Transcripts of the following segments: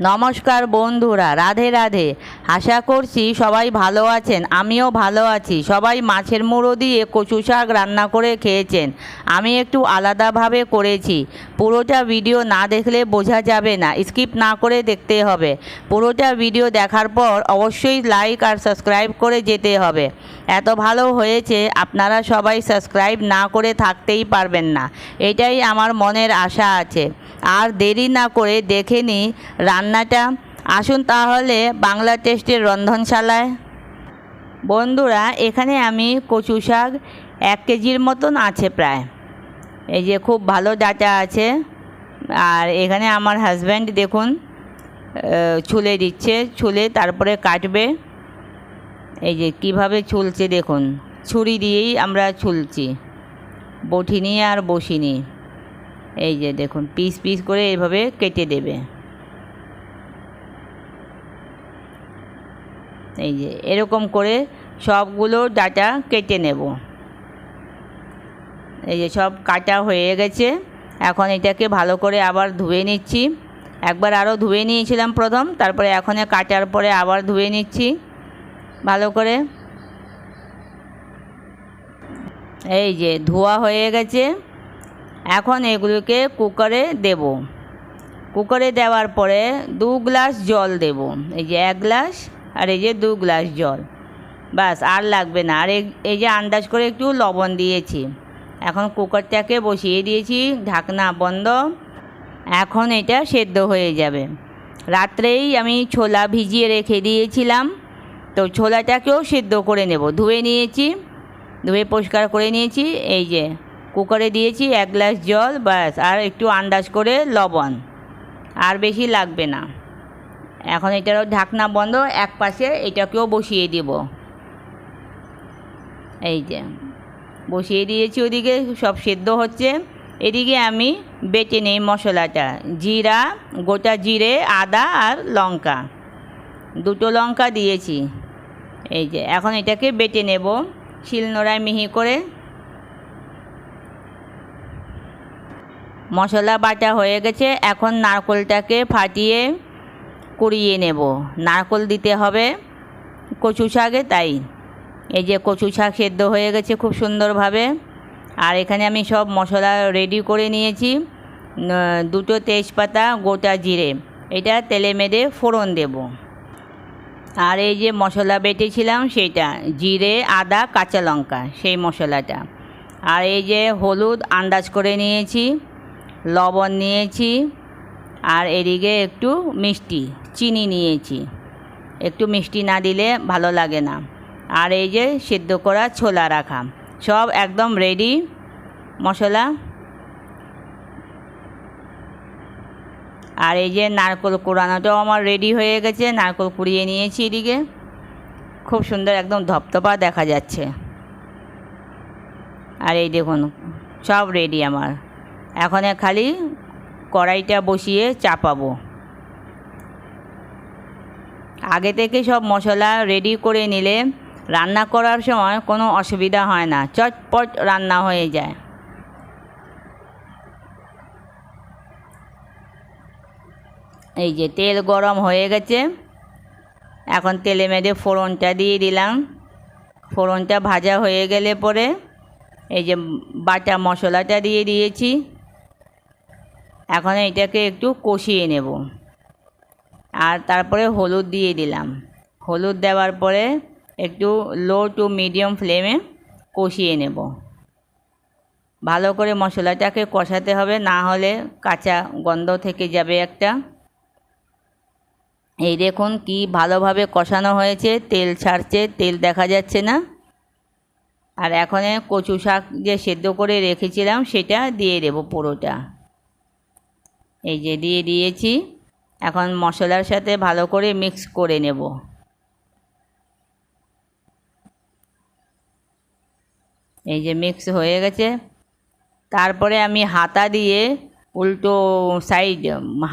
নমস্কার বন্ধুরা, রাধে রাধে। আশা করছি সবাই ভালো আছেন, আমিও ভালো আছি। সবাই মাছের মুড়ো দিয়ে কচু শাক রান্না করে খেয়েছেন। আমি একটু আলাদাভাবে করেছি। পুরোটা ভিডিও না দেখলে বোঝা যাবে না, স্কিপ না করে দেখতে হবে। পুরোটা ভিডিও দেখার পর অবশ্যই লাইক আর সাবস্ক্রাইব করে যেতে হবে। এত ভালো হয়েছে, আপনারা সবাই সাবস্ক্রাইব না করে থাকতেই পারবেন না। এটাই আমার মনের আশা আছে। আর দেরি না করে দেখে নিই রান্নাটা। আসুন তাহলে বাংলা টেস্টের রন্ধনশালায়। বন্ধুরা, এখানে আমি কচু শাক এক কেজির মতন আছে প্রায়। এই যে খুব ভালো ডাটা আছে। আর এখানে আমার হাজব্যান্ড দেখুন ছুলে দিচ্ছে, ছুলে তারপরে কাটবে। এই যে কীভাবে ছুলছে দেখুন, ছুরি দিয়েই আমরা ছুলছি। বঠিনি আর বসিনি। এই যে দেখুন, পিস পিস করে এভাবে কেটে দেবে। এই যে, এরকম করে সবগুলো ডাটা কেটে নেব। এই যে, সব কাটা হয়ে গেছে। এখন এটাকে ভালো করে আবার ধুয়ে নিচ্ছি। একবার আরও ধুয়ে নিয়েছিলাম প্রথম, তারপরে এখন কাটার পরে আবার ধুয়ে নিচ্ছি। ভালো করে। এই যে, ধোয়া হয়ে গেছে। এখন এগুলোকে কুকারে দেব। কুকারে দেওয়ার পরে দু গ্লাস জল দেব। এই যে, এক গ্লাস আর এই যে দু গ্লাস জল। বাস, আর লাগবে না। আর এই- যে আন্দাজ করে একটু লবণ দিয়েছি। এখন কুকারটাকে বসিয়ে দিয়েছি, ঢাকনা বন্ধ। এখন এটা সেদ্ধ হয়ে যাবে। রাত্রেই আমি ছোলা ভিজিয়ে রেখে দিয়েছিলাম। তো ছোলাটাকেও সেদ্ধ করে নেব। ধুয়ে নিয়েছি, ধুয়ে পরিষ্কার করে নিয়েছি। এই যে কুকারে দিয়েছি এক গ্লাস জল ব্যাস আর একটু আন্দাজ করে লবণ। আর বেশি লাগবে না। এখন এটারও ঢাকনা বন্ধ, এক পাশে এটাকেও বসিয়ে দিব। এই যে, বসিয়ে দিয়েছি ওদিকে, সব সেদ্ধ হচ্ছে। এদিকে আমি বেটে নেই মশলাটা, জিরা, গোটা জিরে, আদা আর লঙ্কা। দুটো লঙ্কা দিয়েছি। এই যে, এখন এটাকে বেটে নেব শিলনোড়ায় মিহি করে। মশলা বাটা হয়ে গেছে, এখন নারকোলটাকে ফাটিয়ে কুড়িয়ে নেব। নারকল দিতে হবে। কচু শাকে, তাই। এই যে কচু শাক সেদ্ধ হয়ে গেছে খুব সুন্দরভাবে। আর এখানে আমি সব মশলা রেডি করে নিয়েছি। দুটো তেজপাতা, গোটা জিরে। এটা তেলে মেরে ফোড়ন দেব। আর এই যে মশলা বেটেছিলাম সেটা, জিরে, আদা, কাঁচা লঙ্কা, সেই মশলাটা। আর এই যে হলুদ আন্দাজ করে নিয়েছি, লবণ নিয়েছি আর এদিকে একটু মিষ্টি, চিনি নিয়েছি। একটু মিষ্টি না দিলে ভালো লাগে না। আর এই যে সেদ্ধ করা ছোলা রাখা, সব একদম রেডি মশলা। আর এই যে নারকোল কুড়ানোটাও আমার রেডি হয়ে গেছে, নারকোল কুড়িয়ে নিয়েছি এদিকে। খুব সুন্দর একদম ধপধপা দেখা যাচ্ছে। আর এই দেখুন, সব রেডি আমার। এখন খালি কড়াইটা বসিয়ে চাপাবো। আগে থেকে সব মশলা রেডি করে নিলে রান্না করার সময় কোনো অসুবিধা হয় না, চটপট রান্না হয়ে যায়। এই যে তেল গরম হয়ে গেছে, এখন তেলে মেরে ফোড়নটা দিয়ে দিলাম। ফোড়নটা ভাজা হয়ে গেলে পরে এই যে বাটা মশলাটা দিয়ে দিয়েছি। এখন এটাকে একটু কষিয়ে নেব। আর তারপরে হলুদ দিয়ে দিলাম। হলুদ দেওয়ার পরে একটু লো টু মিডিয়াম ফ্লেমে কষিয়ে নেব। ভালো করে মশলাটাকে কষাতে হবে, না হলে কাঁচা গন্ধ থেকে যাবে একটা। এই দেখুন কি ভালোভাবে কষানো হয়েছে, তেল ছাড়ছে, তেল দেখা যাচ্ছে না। আর এখন কচু শাক যে সেদ্ধ করে রেখেছিলাম, সেটা দিয়ে দেবো পুরোটা। এই যে দিয়ে দিয়েছি। এখন মশলার সাথে ভালো করে মিক্স করে নেব। এই যে মিক্স হয়ে গেছে। তারপরে আমি হাতা দিয়ে উল্টো সাইড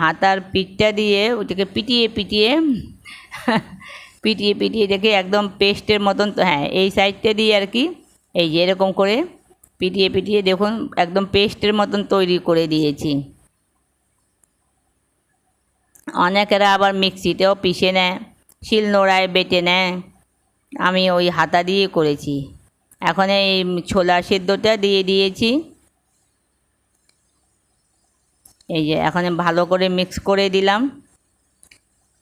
হাতার পিঠটা দিয়ে ওটাকে পিটিয়ে পিটিয়ে পিটিয়ে পিটিয়ে দেখে একদম পেস্টের মতন তো হ্যাঁ এই সাইডটা দিয়ে আর কি, এই যে এরকম করে পিটিয়ে পিটিয়ে দেখুন, একদম পেস্টের মতন তৈরি করে দিয়েছি। অনেকেরা আবার মিক্সিতেও পিষে নেয়, শিল নোড়ায় বেটে নেয়। আমি ওই হাতা দিয়ে করেছি। এখন এই ছোলা সেদ্ধটা দিয়ে দিয়েছি। এই যে এখন ভালো করে মিক্স করে দিলাম।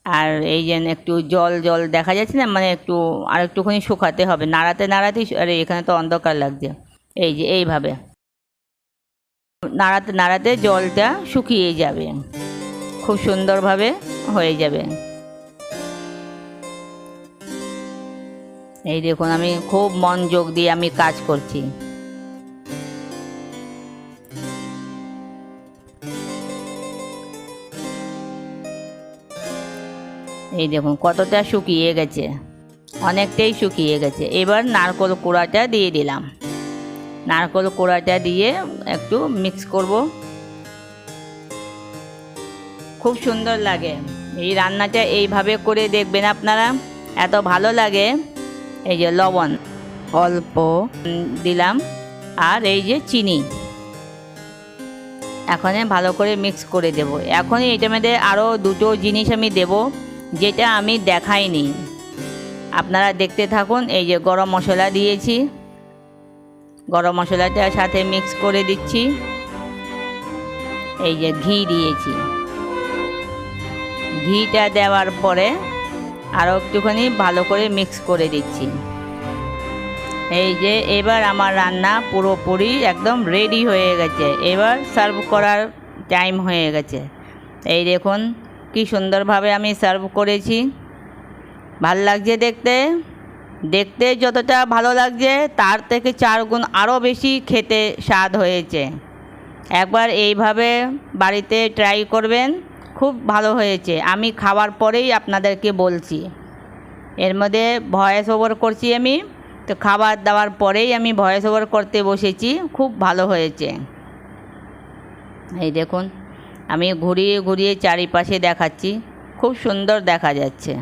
আর এই যে একটু জল জল দেখা যাচ্ছে না মানে একটু আর একটুখানি শুকাতে হবে। নাড়াতে নাড়াতেই আরে এখানে তো অন্ধকার লাগছে। এই যে এইভাবে। নাড়াতে নাড়াতে জলটা শুকিয়ে যাবে। খুব সুন্দরভাবে হয়ে যাবে। এই দেখুন, আমি খুব মনোযোগ দিয়ে আমি কাজ করছি। এই দেখুন, কতটা শুকিয়ে গেছে। অনেকটাই শুকিয়ে গেছে। এবার নারকোল কুড়াটা দিয়ে দিলাম। নারকোল কুড়াটা দিয়ে একটু মিক্স করব। খুব সুন্দর লাগে। এই রান্নাটা এইভাবে করে দেখবেন আপনারা। এত ভালো লাগে। এই যে লবণ অল্প দিলাম। আর এই যে চিনি। এখন ভালো করে মিক্স করে দেব। এখন এটার মধ্যে আরও দুটো জিনিস আমি দেব, যেটা আমি দেখাইনি। আপনারা দেখতে থাকুন, এই যে গরম মশলা দিয়েছি। গরম মশলাটার সাথে মিক্স করে দিচ্ছি। এই যে ঘি দিয়েছি। ঘিটা দেওয়ার পরে আরও একটুখানি ভালো করে মিক্স করে দিচ্ছি। এই যে এবার আমার রান্না পুরোপুরি একদম রেডি হয়ে গেছে। এবার সার্ভ করার টাইম হয়ে গেছে। এই দেখুন কি সুন্দরভাবে আমি সার্ভ করেছি। ভালো লাগছে দেখতে? দেখতে যতটা ভালো লাগছে, তার থেকে চার গুণ আরও বেশি খেতে স্বাদ হয়েছে। একবার এইভাবে বাড়িতে ট্রাই করবেন। খুব ভালো হয়েছে। আমি খাওয়ার পরেই আপনাদেরকে বলছি। এর মধ্যে ভয়েস ওভার করছি আমি। তো খাবার দাওয়ার পরেই আমি ভয়েস ওভার করতে বসেছি। খুব ভালো হয়েছে। এই দেখুন, আমি ঘুরিয়ে ঘুরিয়ে চারিপাশে দেখাচ্ছি। খুব সুন্দর দেখা যাচ্ছে।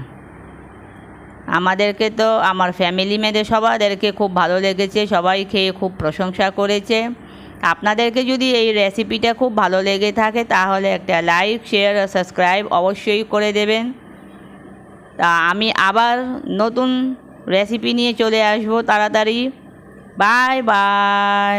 আমাদেরকে তো, আমার ফ্যামিলি মেয়েদের, সবাদেরকে খুব ভালো লেগেছে। সবাই খেয়ে খুব প্রশংসা করেছে। আপনাদেরকে যদি এই রেসিপিটা খুব ভালো লেগে থাকে, তাহলে একটা লাইক শেয়ার আর সাবস্ক্রাইব অবশ্যই করে দেবেন। তা আমি আবার নতুন রেসিপি নিয়ে চলে আসব তাড়াতাড়ি। Bye bye